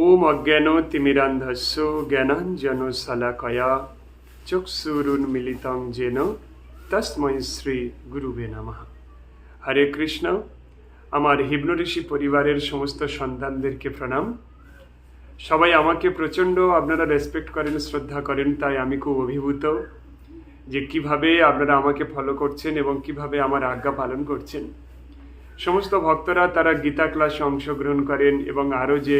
ওম অজ্ঞান তিমিরান্ধস্য জ্ঞানাঞ্জন শলাকয়া চক্ষুরুন্মিলিতং যেন তস্মৈ শ্রী গুরুবে নমঃ হরে কৃষ্ণ আমার হিপ্নোঋষি পরিবারের সমস্ত সন্তানদেরকে প্রণাম। সবাই আমাকে প্রচণ্ড আপনারা রেসপেক্ট করেন, শ্রদ্ধা করেন, তাই আমি খুব অভিভূত যে কীভাবে আপনারা আমাকে ফলো করছেন এবং কীভাবে আমার আজ্ঞা পালন করছেন। সমস্ত ভক্তরা তারা গীতা ক্লাসে অংশগ্রহণ করেন এবং আরও যে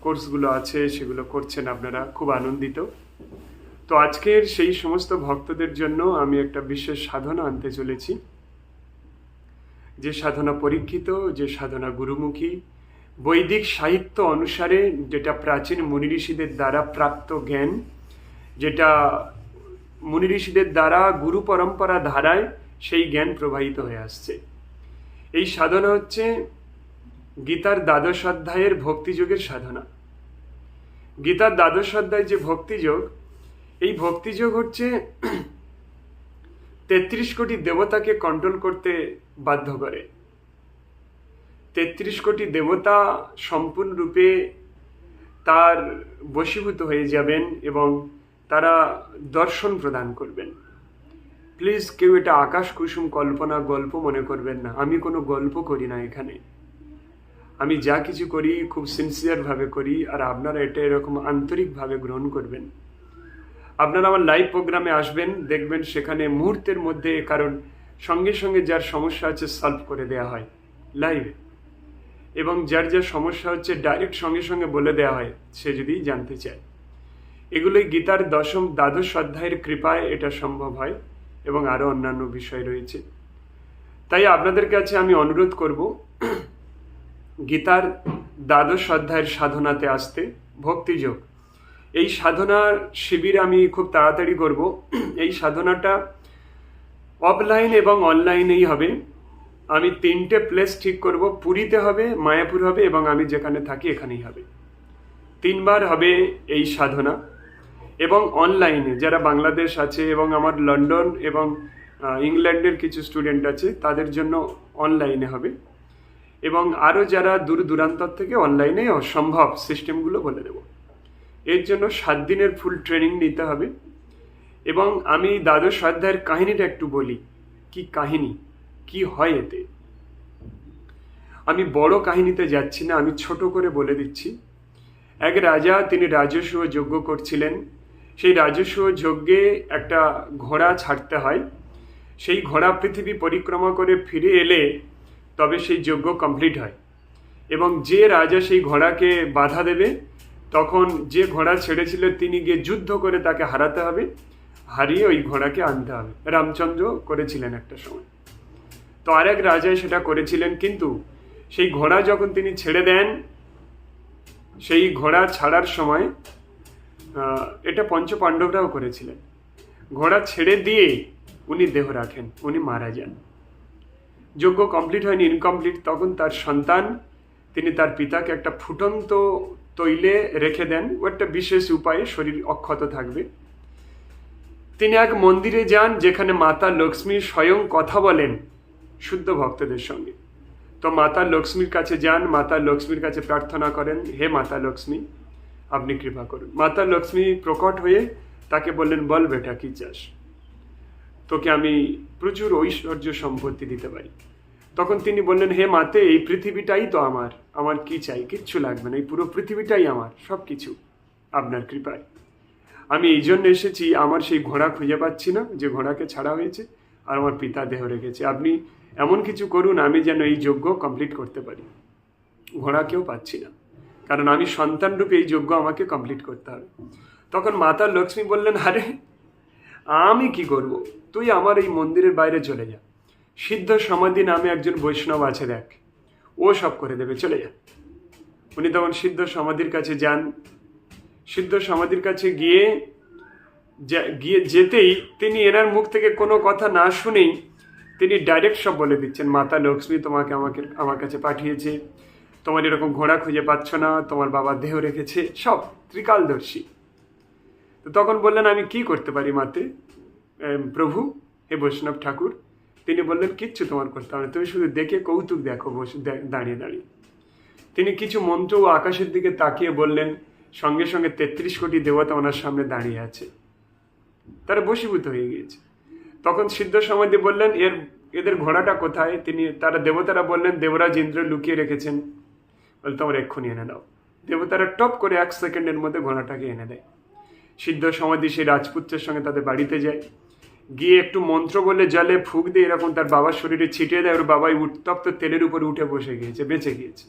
কোর্সগুলো আছে, সেগুলো করছেন আপনারা। খুব আনন্দিত। তো আজকের সেই সমস্ত ভক্তদের জন্য আমি একটা বিশেষ সাধনা আনতে চলেছি। যে সাধনা পরীক্ষিত, যে সাধনা গুরুমুখী, বৈদিক সাহিত্য অনুসারে যেটা প্রাচীন মুনি ঋষিদের দ্বারা প্রাপ্ত জ্ঞান, যেটা মুনি ঋষিদের দ্বারা গুরু পরম্পরা ধারায় সেই জ্ঞান প্রবাহিত হয়ে আসছে। এই সাধনা হচ্ছে গীতার দ্বাদশ অধ্যায়ের ভক্তিযোগের সাধনা। গীতার দ্বাদশ অধ্যায় যে ভক্তিযোগ, এই ভক্তিযোগ হচ্ছে তেত্রিশ কোটি দেবতাকে কন্ট্রোল করতে বাধ্য করে। তেত্রিশ কোটি দেবতা সম্পূর্ণরূপে তার বশীভূত হয়ে যাবেন এবং তারা দর্শন প্রদান করবেন। প্লিজ কেউ এটা আকাশ কুসুম কল্পনা গল্প মনে করবেন না। আমি কোনো গল্প করি না এখানে। আমি যা কিছু করি খুব সিনসিয়ারভাবে করি, আর আপনারা এটা এরকম আন্তরিকভাবে গ্রহণ করবেন। আপনারা আমার লাইভ প্রোগ্রামে আসবেন, দেখবেন সেখানে মুহূর্তের মধ্যে কারণ, সঙ্গে সঙ্গে যার সমস্যা আছে সলভ করে দেওয়া হয় লাইভে এবং যার যা সমস্যা হচ্ছে ডাইরেক্ট সঙ্গে সঙ্গে বলে দেওয়া হয়, সে যদি জানতে চায়। এগুলোই গীতার দশম দ্বাদশ অধ্যায়ের কৃপায় এটা সম্ভব হয়, এবং আরও অন্যান্য বিষয় রয়েছে। তাই আপনাদের কাছে আমি অনুরোধ করব গীতার দ্বাদশ অধ্যায়ের সাধনাতে আসতে। ভক্তিযোগ এই সাধনার শিবির আমি খুব তাড়াতাড়ি করব। এই সাধনাটা অফলাইন এবং অনলাইনেই হবে। আমি তিনটে প্লেস ঠিক করব। পুরীতে হবে, মায়াপুর হবে এবং আমি যেখানে থাকি এখানেই হবে। তিনবার হবে এই সাধনা এবং অনলাইনে যারা বাংলাদেশ আছে এবং আমার লন্ডন এবং ইংল্যান্ডের কিছু স্টুডেন্ট আছে তাদের জন্য অনলাইনে হবে। এবং আরও যারা দূর দূরান্তর থেকে অনলাইনে অসম্ভব সিস্টেমগুলো বলে দেব। এর জন্য সাত দিনের ফুল ট্রেনিং নিতে হবে এবং আমি দ্বাদশ অধ্যায়ের কাহিনীটা একটু বলি। কি কাহিনী? কি হয় এতে? আমি বড় কাহিনীতে যাচ্ছি না, আমি ছোট করে বলে দিচ্ছি। এক রাজা, তিনি রাজস্ব যজ্ঞ করছিলেন। সেই রাজস্ব যজ্ঞে একটা ঘোড়া ছাড়তে হয়। সেই ঘোড়া পৃথিবী পরিক্রমা করে ফিরে এলে তবে সেই যজ্ঞ কমপ্লিট হয়। এবং যে রাজা সেই ঘোড়াকে বাধা দেবে, তখন যে ঘোড়া ছেড়েছিল তিনি গিয়ে যুদ্ধ করে তাকে হারাতে হবে, হারিয়ে ওই ঘোড়াকে আনতে হবে। রামচন্দ্র করেছিলেন একটা সময়। তো আরেক রাজা সেটা করেছিলেন, কিন্তু সেই ঘোড়া যখন তিনি ছেড়ে দেন, সেই ঘোড়া ছাড়ার সময় এটা পঞ্চপাণ্ডবরাও করেছিলেন। ঘোড়া ছেড়ে দিয়ে উনি দেহ রাখেন, উনি মারা যান। যজ্ঞ কমপ্লিট হয়নি ইনকমপ্লিট তখন তার সন্তান, তিনি তার পিতাকে একটা ফুটন্ত তৈলে রেখে দেন, ও একটা বিশেষ উপায়ে শরীর অক্ষত থাকবে। তিনি এক মন্দিরে যান, যেখানে মাতা লক্ষ্মী স্বয়ং কথা বলেন শুদ্ধ ভক্তদের সঙ্গে। তো মাতা লক্ষ্মীর কাছে যান, মাতা লক্ষ্মীর কাছে প্রার্থনা করেন, হে মাতা লক্ষ্মী, আপনি কৃপা করুন। মাতা লক্ষ্মী প্রকট হয়ে তাকে বললেন, বল বেটা, কি চাস? তোকে আমি প্রচুর ঐশ্বর্য সম্পত্তি দিতে পারি। তখন তিনি বললেন, হে মাতে, এই পৃথিবীটাই তো আমার। আমার কি চাই? কিচ্ছু লাগবে না। এই পুরো পৃথিবীটাই আমার সব কিছু আপনার কৃপায়। আমি এই জন্য এসেছি, আমার সেই ঘোড়া খুঁজে পাচ্ছি না, যে ঘোড়াকে ছাড়া হয়েছে, আর আমার পিতা দেহ রেখেছে। আপনি এমন কিছু করুন, আমি যেন এই যজ্ঞ কমপ্লিট করতে পারি। ঘোড়াকেও পাচ্ছি না। কারণ আমি সন্তানরূপে এই যজ্ঞ আমাকে কমপ্লিট করতে হবে। তখন মাতা লক্ষ্মী বললেন, আরে আমি কি করব? তুই আমার এই মন্দিরের বাইরে চলে যা। সিদ্ধ সমাধি নামে একজন বৈষ্ণব আছে, দেখ। ও সব করে দেবে, চলে যা। উনি তখন সিদ্ধ সমাধির কাছে যান। সিদ্ধ সমাধির কাছে গিয়ে গিয়ে যেতেই তিনি এনার মুখ থেকে কোনো কথা না শুনেই তিনি ডাইরেক্ট সব বলে দিচ্ছেন, মাতা লক্ষ্মী তোমাকে আমাকে, আমার কাছে পাঠিয়েছে। তোমার এরকম ঘোড়া খুঁজে পাচ্ছ না, তোমার বাবা দেহ রেখেছে। সব ত্রিকালদর্শী। তো তখন বললেন, আমি কি করতে পারি মাতে? প্রভু, হে বৈষ্ণব ঠাকুর। তিনি বললেন, কিচ্ছু তোমার করতে হবে। তুমি শুধু দেখে কৌতুক দেখো দাঁড়িয়ে দাঁড়িয়ে। তিনি কিছু মন্ত্র ও আকাশের দিকে তাকিয়ে বললেন, সঙ্গে সঙ্গে তেত্রিশ কোটি দেবতা ওনার সামনে দাঁড়িয়ে আছে। তারা বশীভূত হয়ে গিয়েছে। তখন সিদ্ধ সমাধি বললেন, এর, এদের ঘোড়াটা কোথায়? তিনি, তারা দেবতারা বললেন, দেবরাজ ইন্দ্র লুকিয়ে রেখেছেন। বলে, তোমার এক্ষুনি এনে দাও। দেবতারা টপ করে এক সেকেন্ডের মধ্যে ঘোড়াটাকে এনে দেয়। সিদ্ধ সমাধি সেই রাজপুত্রের সঙ্গে তাদের বাড়িতে যায়। গিয়ে একটু মন্ত্র বলে জলে ফুক দিয়ে এরকম তার বাবার শরীরে ছিটিয়ে দেয়, ওর বাবাই উত্তপ্ত তেলের উপর উঠে বসে গিয়েছে, বেঁচে গিয়েছে।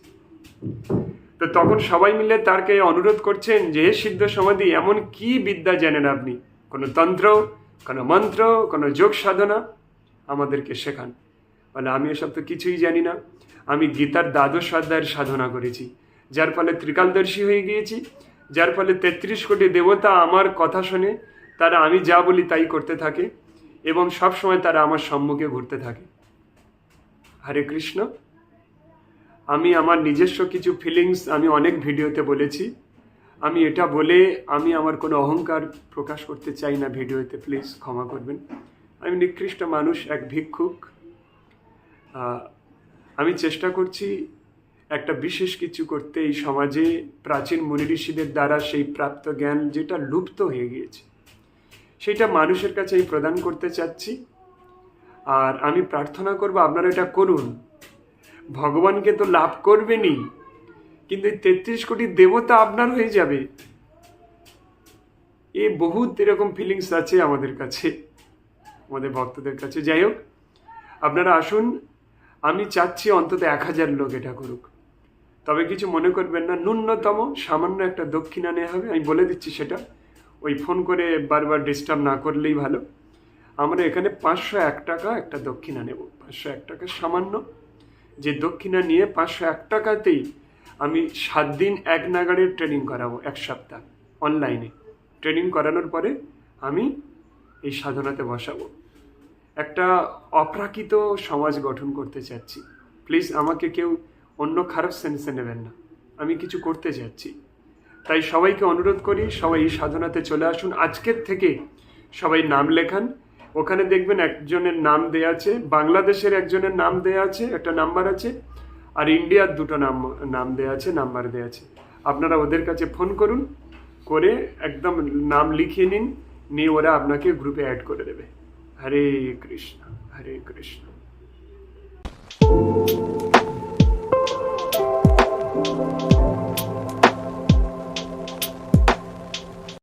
তো তখন সবাই মিলে তারকে অনুরোধ করছেন যে সিদ্ধ সমাধি, এমন কি বিদ্যা জানেন আপনি? কোনো তন্ত্র, কোনো মন্ত্র, কোনো যোগ সাধনা? আমাদেরকে শেখান। বলে, আমি এসব তো কিছুই জানি না। আমি গীতার দ্বাদশ অধ্যায়ের সাধনা করেছি, যার ফলে ত্রিকালদর্শী হয়ে গিয়েছি। যার ফলে তেত্রিশ কোটি দেবতা আমার কথা শুনে, তারা আমি যা বলি তাই করতে থাকে এবং সব সময় তারা আমার সম্মুখে ঘুরতে থাকে। হরে কৃষ্ণ। আমি আমার নিজস্ব কিছু ফিলিংস আমি অনেক ভিডিওতে বলেছি। আমি এটা বলে আমি আমার কোনো অহংকার প্রকাশ করতে চাই না ভিডিওতে প্লিজ ক্ষমা করবেন। আমি নিকৃষ্ট মানুষ, এক ভিক্ষুক। আমি চেষ্টা করছি একটা বিশেষ কিছু করতে এই সমাজে প্রাচীন মুনি ঋষিদের দ্বারা সেই প্রাপ্ত জ্ঞান যেটা লুপ্ত হয়ে গিয়েছে, সেটা মানুষের কাছে এই প্রদান করতে চাচ্ছি। আর আমি প্রার্থনা করব, আপনারা এটা করুন। ভগবানকে তো লাভ করবেনই, কিন্তু এই তেত্রিশ কোটি দেবতা আপনার হয়ে যাবে। এ বহুত এরকম ফিলিংস আছে আমাদের কাছে, আমাদের ভক্তদের কাছে। যাই হোক, আপনারা আসুন, আমি চাচ্ছি অন্তত এক হাজার লোক এটা করুক। তবে কিছু মনে করবেন না, ন্যূনতম সামান্য একটা দক্ষিণা নেওয়া হবে। আমি বলে দিচ্ছি সেটা। ওই ফোন করে বারবার ডিস্টার্ব না করলেই ভালো। আমরা এখানে পাঁচশো এক টাকা একটা দক্ষিণা নেব। পাঁচশো এক টাকা সামান্য। যে দক্ষিণা নিয়ে পাঁচশো এক টাকাতেই আমি সাত দিন এক নাগাড়ের ট্রেনিং করাবো, এক সপ্তাহ অনলাইনে ট্রেনিং করানোর পরে আমি এই সাধনাতে বসাবো। একটা অপ্রাকৃত সমাজ গঠন করতে চাচ্ছি। প্লিজ আমাকে কেউ অন্য খারাপ সেন্সে নেবেন না। আমি কিছু করতে চাচ্ছি তাই সবাইকে অনুরোধ করি, সবাই এই সাধনাতে চলে আসুন। আজকের থেকে সবাই নাম লেখান। ওখানে দেখবেন একজনের নাম দেয়া আছে, বাংলাদেশের একজনের নাম দেয়া আছে, একটা নাম্বার আছে, আর ইন্ডিয়ার দুটো নাম নাম দেয়া আছে, নাম্বার দেয়া আছে। আপনারা ওদের কাছে ফোন করুন, করে একদম নাম লিখিয়ে নিন, নিয়ে ওরা আপনাকে গ্রুপে অ্যাড করে দেবে। হরে কৃষ্ণ হরে কৃষ্ণ।